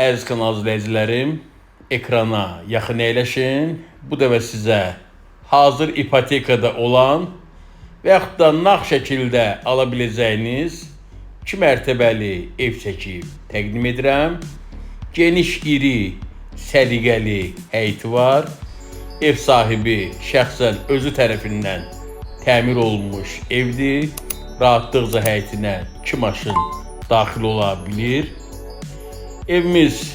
Əziz kanal izləyicilərim, ekrana yaxın əyləşin. Bu dəfə sizə hazır ipotekada olan və yaxud da nağd şəkildə ala biləcəyiniz 2 mərtəbəli ev çəkib təqdim edirəm. Geniş, iri, səliqəli həyəti var. Ev sahibi şəxsən özü tərəfindən təmir olunmuş evdir. Rahatlıqca həyətinə 2 maşın daxil ola bilir. Evimiz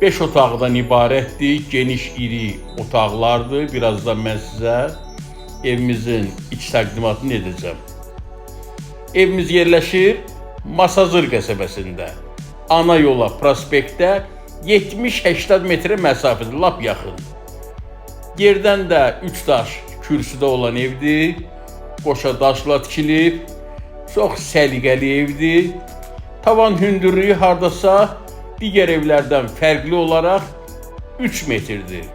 5 otaqdan ibarətdir. Geniş, iri otaqlardır. Birazdan mən sizə evimizin iç təqdimatını edəcəm. Evimiz yerləşir Masazır qəsəbəsində. Ana yola, prospektdə 70-80 metrə məsafədə, lap yaxın. Yerdən də 3 daş kürsüdə olan evdir. Qoşa daşla tikilib. Çox səliqəli evdir. Tavan hündürlüyü hardasa digər evlərdən fərqli olaraq 3 metrdir.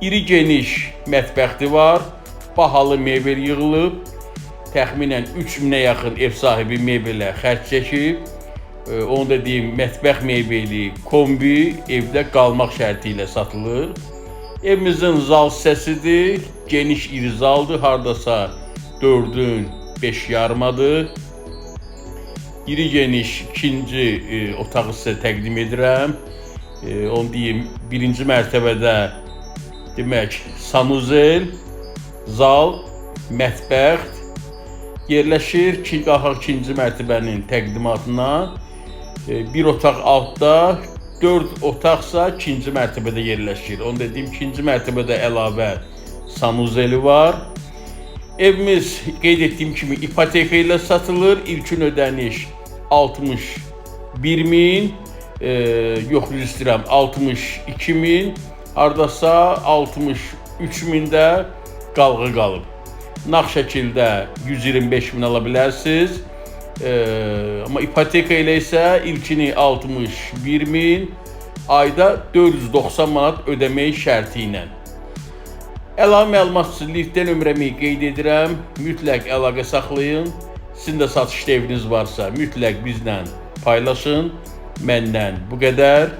İri geniş mətbəxti var. Bahalı mebel yığılıb. Təxminən 3000-ə yaxın ev sahibi mebelə xərc çəkib. E, Onu da deyim, mətbəx mebeli, kombi evdə qalmaq şərti ilə satılır. Evimizin zal hissəsidir. Geniş iri zaldır. Hardasa 4-ün 5 yarmadır. İri geniş ikinci e, otağı sizə təqdim edirəm. E, onu deyim, birinci mərtəbədə demək sanuzel, zal, mətbəx yerləşir ki, qalxaq ikinci mərtəbənin təqdimatına. E, bir otaq altda, 4 otaqsa ikinci mərtəbədə yerləşir. Onu dediyim ikinci mərtəbədə əlavə sanuzeli var. Evimiz kimi ipoteka ilə satılır. İlkin ödəniş 61 min, e, yox üzr istəyirəm 62 min, hardasa 63 mində qalğı qalıb. Nağd şəkildə 125 min ala bilərsiniz. E, amma ipoteka ilə isə ilkini 61 min, ayda 490 manat ödəmək şərti ilə. Əlavə məlumat üçün linkdən nömrəmi qeyd edirəm. Mütləq əlaqə saxlayın. Sizin də satışda eviniz varsa mütləq bizlə paylaşın. Məndən bu qədər.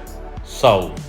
Sağ olun.